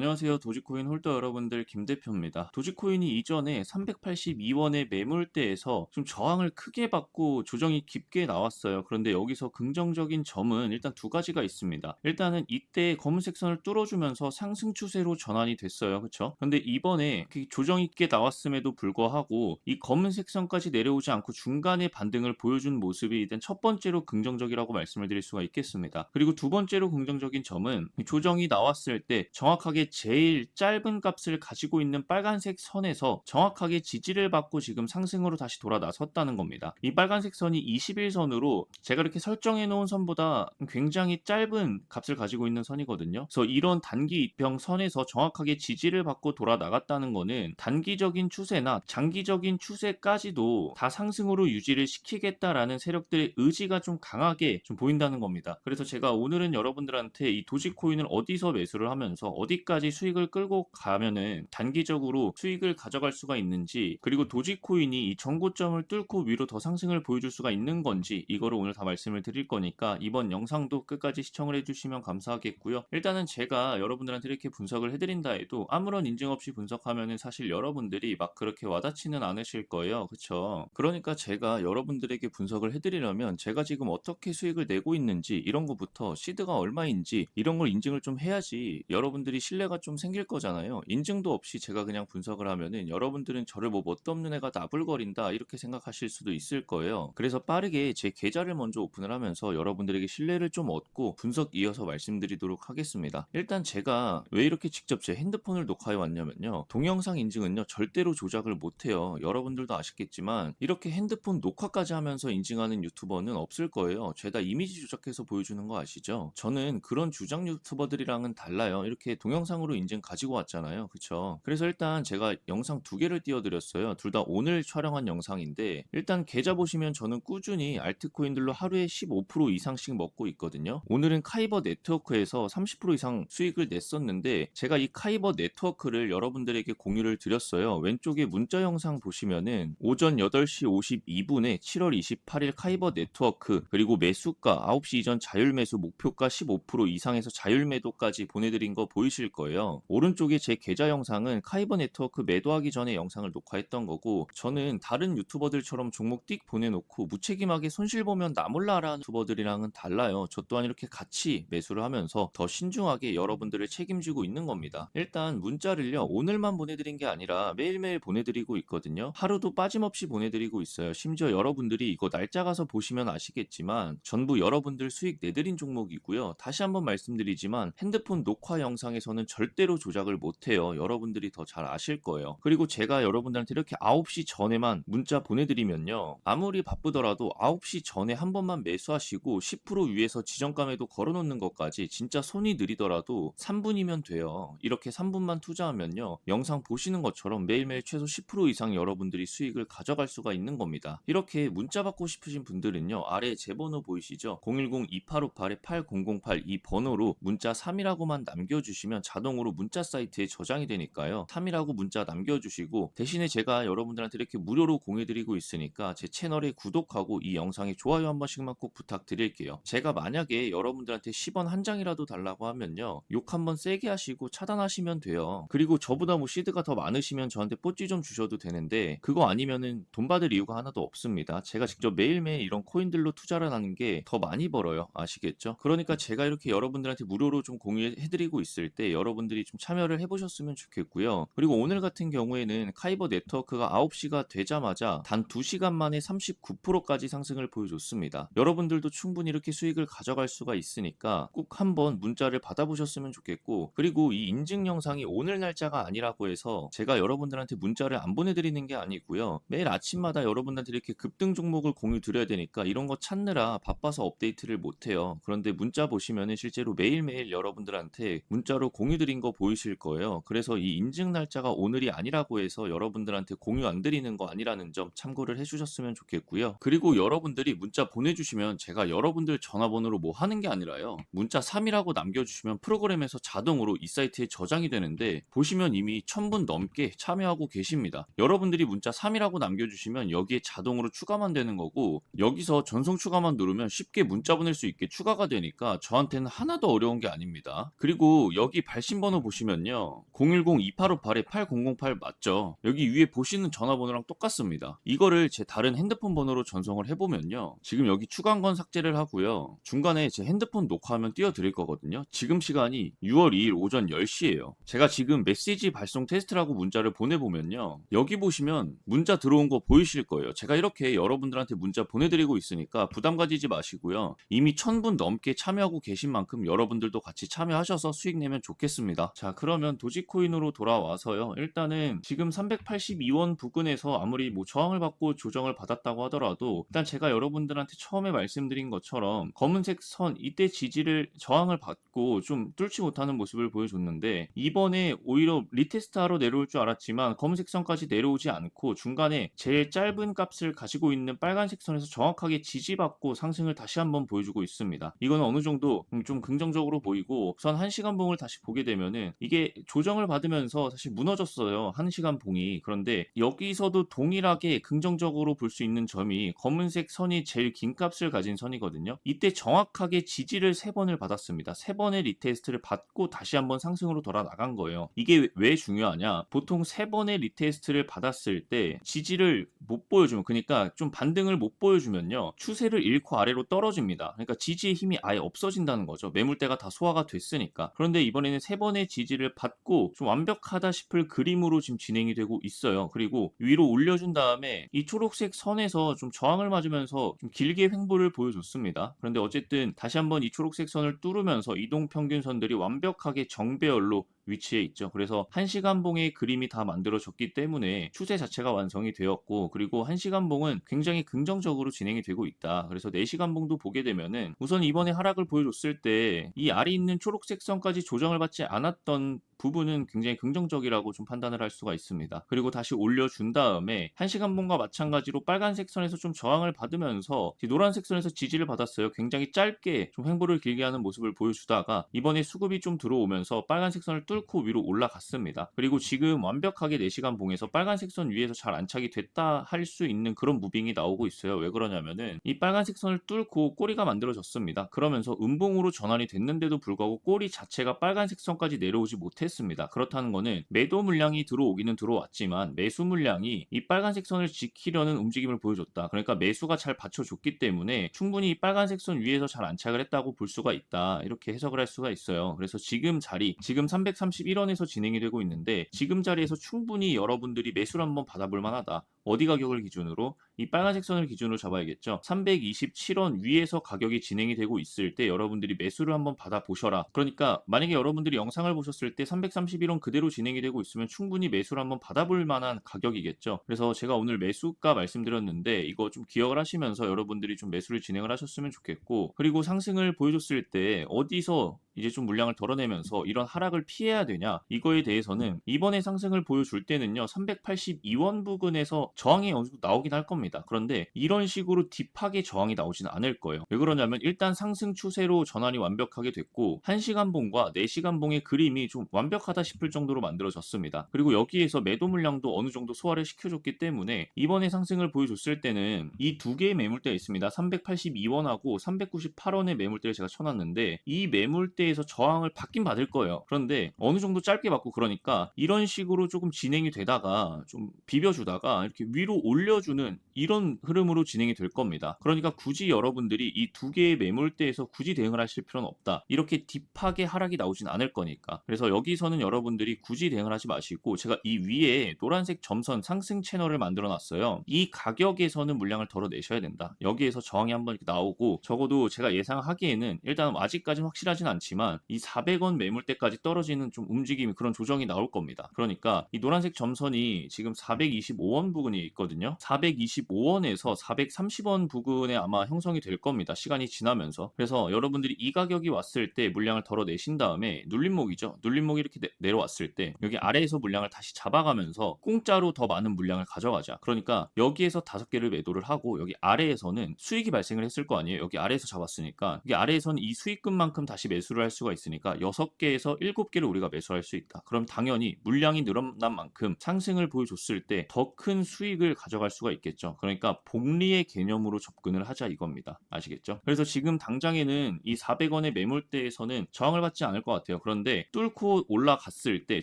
안녕하세요. 도지코인 홀더 여러분들 김 대표입니다. 도지코인이 이전에 382원의 매물대에서 좀 저항을 크게 받고 조정이 깊게 나왔어요. 그런데 여기서 긍정적인 점은 일단 두 가지가 있습니다. 일단은 이때 검은색 선을 뚫어주면서 상승 추세로 전환이 됐어요. 그렇죠? 근데 이번에 그 조정 있게 나왔음에도 불구하고 이 검은색 선까지 내려오지 않고 중간에 반등을 보여준 모습이 일단 첫 번째로 긍정적이라고 말씀을 드릴 수가 있겠습니다. 그리고 두 번째로 긍정적인 점은 이 조정이 나왔을 때 정확하게 제일 짧은 값을 가지고 있는 빨간색 선에서 정확하게 지지를 받고 지금 상승으로 다시 돌아 나섰다는 겁니다. 이 빨간색 선이 21선으로 제가 이렇게 설정해 놓은 선보다 굉장히 짧은 값을 가지고 있는 선이거든요. 그래서 이런 단기 입형 선에서 정확하게 지지를 받고 돌아 나갔다는 거는 단기적인 추세나 장기적인 추세까지도 다 상승으로 유지를 시키겠다라는 세력들의 의지가 좀 강하게 좀 보인다는 겁니다. 그래서 제가 오늘은 여러분들한테 이 도지코인을 어디서 매수를 하면서 어디까지 수익을 끌고 가면은 단기적으로 수익을 가져갈 수가 있는지 그리고 도지코인이 이 정고점을 뚫고 위로 더 상승을 보여줄 수가 있는 건지 이거를 오늘 다 말씀을 드릴 거니까 이번 영상도 끝까지 시청을 해주시면 감사하겠고요. 일단은 제가 여러분들한테 이렇게 분석을 해드린다 해도 아무런 인증 없이 분석하면은 사실 여러분들이 막 그렇게 와닿지는 않으실 거예요. 그쵸? 그러니까 제가 여러분들에게 분석을 해드리려면 제가 지금 어떻게 수익을 내고 있는지 이런 거부터 시드가 얼마인지 이런 걸 인증을 좀 해야지 여러분들이 신뢰 가 좀 생길 거잖아요. 인증도 없이 제가 그냥 분석을 하면은 여러분들은 저를 뭐 뭣도 없는 애가 나불거린다 이렇게 생각하실 수도 있을 거예요. 그래서 빠르게 제 계좌를 먼저 오픈을 하면서 여러분들에게 신뢰를 좀 얻고 분석 이어서 말씀드리도록 하겠습니다. 일단 제가 왜 이렇게 직접 제 핸드폰을 녹화해 왔냐면요. 동영상 인증은요 절대로 조작을 못해요. 여러분들도 아시겠지만 이렇게 핸드폰 녹화까지 하면서 인증하는 유튜버는 없을 거예요. 죄다 이미지 조작해서 보여주는 거 아시죠? 저는 그런 주장 유튜버들이랑은 달라요. 이렇게 동영상 으로 인증 가지고 왔잖아요. 그쵸? 그래서 일단 제가 영상 두 개를 띄워드렸어요. 둘 다 오늘 촬영한 영상인데 일단 계좌 보시면 저는 꾸준히 알트코인들로 하루에 15% 이상씩 먹고 있거든요. 오늘은 카이버 네트워크에서 30% 이상 수익을 냈었는데 제가 이 카이버 네트워크를 여러분들에게 공유를 드렸어요. 왼쪽에 문자 영상 보시면은 오전 8시 52분에 7월 28일 카이버 네트워크 그리고 매수가 9시 이전 자율 매수 목표가 15% 이상에서 자율 매도까지 보내드린 거 보이실 거예요. 오른쪽에 제 계좌 영상은 카이버 네트워크 매도하기 전에 영상을 녹화했던 거고 저는 다른 유튜버들처럼 종목 띡 보내놓고 무책임하게 손실 보면 나 몰라라는 유튜버들이랑은 달라요. 저 또한 이렇게 같이 매수를 하면서 더 신중하게 여러분들을 책임지고 있는 겁니다. 일단 문자를요 오늘만 보내드린 게 아니라 매일매일 보내드리고 있거든요. 하루도 빠짐없이 보내드리고 있어요. 심지어 여러분들이 이거 날짜 가서 보시면 아시겠지만 전부 여러분들 수익 내드린 종목이고요. 다시 한번 말씀드리지만 핸드폰 녹화 영상에서는 절대로 조작을 못해요. 여러분들이 더 잘 아실 거예요. 그리고 제가 여러분들한테 이렇게 9시 전에만 문자 보내드리면요. 아무리 바쁘더라도 9시 전에 한 번만 매수하시고 10% 위에서 지정감에도 걸어놓는 것까지 진짜 손이 느리더라도 3분이면 돼요. 이렇게 3분만 투자하면요. 영상 보시는 것처럼 매일매일 최소 10% 이상 여러분들이 수익을 가져갈 수가 있는 겁니다. 이렇게 문자 받고 싶으신 분들은요. 아래 제 번호 보이시죠? 010-2858-8008 이 번호로 문자 3이라고만 남겨주시면 자동 으로 문자 사이트에 저장이 되니까요. 3이라고 문자 남겨주시고 대신에 제가 여러분들한테 이렇게 무료로 공유드리고 있으니까 제 채널에 구독하고 이 영상에 좋아요 한 번씩만 꼭 부탁드릴게요. 제가 만약에 여러분들한테 10원 한 장이라도 달라고 하면요. 욕 한번 세게 하시고 차단하시면 돼요. 그리고 저보다 뭐 시드가 더 많으시면 저한테 뽀찌 좀 주셔도 되는데 그거 아니면은 돈 받을 이유가 하나도 없습니다. 제가 직접 매일매일 이런 코인들로 투자를 하는 게 더 많이 벌어요. 아시겠죠? 그러니까 제가 이렇게 여러분들한테 무료로 좀 공유해드리고 있을 때 여러분 들이 좀 참여를 해보셨으면 좋겠고요. 그리고 오늘 같은 경우에는 카이버 네트워크가 9시가 되자마자 단 2시간 만에 39%까지 상승을 보여줬습니다. 여러분들도 충분히 이렇게 수익을 가져갈 수가 있으니까 꼭 한번 문자를 받아보셨으면 좋겠고 그리고 이 인증 영상이 오늘 날짜가 아니라고 해서 제가 여러분들한테 문자를 안 보내드리는 게 아니고요. 매일 아침마다 여러분들한테 이렇게 급등 종목을 공유 드려야 되니까 이런 거 찾느라 바빠서 업데이트를 못해요. 그런데 문자 보시면은 실제로 매일매일 여러분들한테 문자로 공유 드린 거 보이실 거예요. 그래서 이 인증 날짜가 오늘이 아니라고 해서 여러분들한테 공유 안 드리는 거 아니라는 점 참고를 해주셨으면 좋겠고요. 그리고 여러분들이 문자 보내주시면 제가 여러분들 전화번호로 뭐 하는 게 아니라요. 문자 3이라고 남겨주시면 프로그램에서 자동으로 이 사이트에 저장이 되는데 보시면 이미 1000분 넘게 참여하고 계십니다. 여러분들이 문자 3이라고 남겨주시면 여기에 자동으로 추가만 되는 거고 여기서 전송 추가만 누르면 쉽게 문자 보낼 수 있게 추가가 되니까 저한테는 하나도 어려운 게 아닙니다. 그리고 여기 핵심 번호 보시면요. 010-2858-8008 맞죠? 여기 위에 보시는 전화번호랑 똑같습니다. 이거를 제 다른 핸드폰 번호로 전송을 해보면요. 지금 여기 추가한 건 삭제를 하고요. 중간에 제 핸드폰 녹화하면 띄워드릴 거거든요. 지금 시간이 6월 2일 오전 10시예요. 제가 지금 메시지 발송 테스트라고 문자를 보내보면요. 여기 보시면 문자 들어온 거 보이실 거예요. 제가 이렇게 여러분들한테 문자 보내드리고 있으니까 부담 가지지 마시고요. 이미 1000분 넘게 참여하고 계신 만큼 여러분들도 같이 참여하셔서 수익 내면 좋겠습니다. 자, 그러면 도지코인으로 돌아와서요. 일단은 지금 382원 부근에서 아무리 뭐 저항을 받고 조정을 받았다고 하더라도 일단 제가 여러분들한테 처음에 말씀드린 것처럼 검은색 선 이때 지지를 저항을 받고 좀 뚫지 못하는 모습을 보여줬는데 이번에 오히려 리테스트하러 내려올 줄 알았지만 검은색 선까지 내려오지 않고 중간에 제일 짧은 값을 가지고 있는 빨간색 선에서 정확하게 지지받고 상승을 다시 한번 보여주고 있습니다. 이거는 어느 정도 음, 좀 긍정적으로 보이고 우선 1시간 봉을 다시 보게 되면은 이게 조정을 받으면서 사실 무너졌어요. 1시간 봉이. 그런데 여기서도 동일하게 긍정적으로 볼 수 있는 점이 검은색 선이 제일 긴 값을 가진 선이거든요. 이때 정확하게 지지를 3번을 받았습니다. 3번의 리테스트를 받고 다시 한번 상승으로 돌아 나간 거예요. 이게 왜 중요하냐? 보통 3번의 리테스트를 받았을 때 지지를 못 보여주면 그러니까 좀 반등을 못 보여주면요. 추세를 잃고 아래로 떨어집니다. 그러니까 지지의 힘이 아예 없어진다는 거죠. 매물대가 다 소화가 됐으니까. 그런데 이번에는 3번의 지지를 받고 좀 완벽하다 싶을 그림으로 지금 진행이 되고 있어요. 그리고 위로 올려준 다음에 이 초록색 선에서 좀 저항을 맞으면서 좀 길게 횡보를 보여줬습니다. 그런데 어쨌든 다시 한번 이 초록색 선을 뚫으면서 이동 평균선들이 완벽하게 정배열로 위치해 있죠. 그래서 1시간 봉의 그림이 다 만들어졌기 때문에 추세 자체가 완성이 되었고 그리고 1시간 봉은 굉장히 긍정적으로 진행이 되고 있다. 그래서 4시간 봉도 보게 되면은 우선 이번에 하락을 보여줬을 때이 알이 있는 초록색 선까지 조정을 받지 않았던 부분은 굉장히 긍정적이라고 좀 판단을 할 수가 있습니다. 그리고 다시 올려준 다음에 1시간 봉과 마찬가지로 빨간색 선에서 좀 저항을 받으면서 노란색 선에서 지지를 받았어요. 굉장히 짧게 좀 횡보를 길게 하는 모습을 보여주다가 이번에 수급이 좀 들어오면서 빨간색 선을 뚫고 위로 올라갔습니다. 그리고 지금 완벽하게 4시간 봉에서 빨간색 선 위에서 잘 안착이 됐다 할 수 있는 그런 무빙이 나오고 있어요. 왜 그러냐면은 이 빨간색 선을 뚫고 꼬리가 만들어졌습니다. 그러면서 음봉으로 전환이 됐는데도 불구하고 꼬리 자체가 빨간색 선까지 내려오지 못했 습니다. 그렇다는 거는 매도 물량이 들어오기는 들어왔지만 매수 물량이 이 빨간색 선을 지키려는 움직임을 보여줬다. 그러니까 매수가 잘 받쳐줬기 때문에 충분히 이 빨간색 선 위에서 잘 안착을 했다고 볼 수가 있다. 이렇게 해석을 할 수가 있어요. 그래서 지금 자리, 지금 331원에서 진행이 되고 있는데 지금 자리에서 충분히 여러분들이 매수를 한번 받아볼 만하다. 어디 가격을 기준으로 이 빨간색 선을 기준으로 잡아야겠죠. 327원 위에서 가격이 진행이 되고 있을 때 여러분들이 매수를 한번 받아 보셔라. 그러니까 만약에 여러분들이 영상을 보셨을 때 331원 그대로 진행이 되고 있으면 충분히 매수를 한번 받아볼 만한 가격이겠죠. 그래서 제가 오늘 매수가 말씀드렸는데 이거 좀 기억을 하시면서 여러분들이 좀 매수를 진행을 하셨으면 좋겠고 그리고 상승을 보여줬을 때 어디서 이제 좀 물량을 덜어내면서 이런 하락을 피해야 되냐? 이거에 대해서는 이번에 상승을 보여줄 때는요 382원 부근에서 저항이 어느 정도 나오긴 할 겁니다. 그런데 이런 식으로 딥하게 저항이 나오지는 않을 거예요. 왜 그러냐면 일단 상승 추세로 전환이 완벽하게 됐고 1시간 봉과 4시간 봉의 그림이 좀 완벽하다 싶을 정도로 만들어졌습니다. 그리고 여기에서 매도 물량도 어느 정도 소화를 시켜줬기 때문에 이번에 상승을 보여줬을 때는 이 두 개의 매물대가 있습니다. 382원하고 398원의 매물대를 제가 쳐놨는데 이 매물대 에서 저항을 받긴 받을 거예요. 그런데 어느 정도 짧게 받고 그러니까 이런 식으로 조금 진행이 되다가 좀 비벼주다가 이렇게 위로 올려주는 이런 흐름으로 진행이 될 겁니다. 그러니까 굳이 여러분들이 이 두 개의 매물대에서 굳이 대응을 하실 필요는 없다. 이렇게 딥하게 하락이 나오진 않을 거니까. 그래서 여기서는 여러분들이 굳이 대응을 하지 마시고 제가 이 위에 노란색 점선 상승 채널을 만들어 놨어요. 이 가격에서는 물량을 덜어내셔야 된다. 여기에서 저항이 한번 이렇게 나오고 적어도 제가 예상하기에는 일단 아직까지는 확실하진 않지만 이 400원 매물대까지 떨어지는 좀 움직임이 그런 조정이 나올 겁니다. 그러니까 이 노란색 점선이 지금 425원 부근이 있거든요. 425원에서 430원 부근에 아마 형성이 될 겁니다. 시간이 지나면서. 그래서 여러분들이 이 가격이 왔을 때 물량을 덜어내신 다음에 눌림목이죠. 눌림목이 이렇게 내, 려왔을 때 여기 아래에서 물량을 다시 잡아가면서 공짜로 더 많은 물량을 가져가자. 그러니까 여기에서 다섯 개를 매도를 하고 여기 아래에서는 수익이 발생을 했을 거 아니에요. 여기 아래에서 잡았으니까 여기 아래에서는 이 수익금만큼 다시 매수를 매수를 할 수가 있으니까 6개에서 7개를 우리가 매수할 수 있다. 그럼 당연히 물량이 늘어난 만큼 상승을 보여줬을 때 더 큰 수익을 가져갈 수가 있겠죠. 그러니까 복리의 개념으로 접근을 하자 이겁니다. 아시겠죠? 그래서 지금 당장에는 이 400원의 매물대에서는 저항을 받지 않을 것 같아요. 그런데 뚫고 올라갔을 때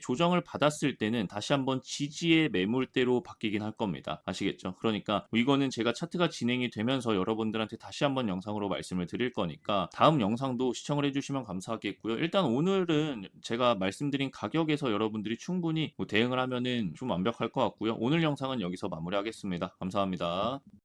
조정을 받았을 때는 다시 한번 지지의 매물대로 바뀌긴 할 겁니다. 아시겠죠? 그러니까 이거는 제가 차트가 진행이 되면서 여러분들한테 다시 한번 영상으로 말씀을 드릴 거니까 다음 영상도 시청을 해주시면 감사하겠고요. 일단 오늘은 제가 말씀드린 가격에서 여러분들이 충분히 뭐 대응을 하면은 좀 완벽할 것 같고요. 오늘 영상은 여기서 마무리하겠습니다. 감사합니다.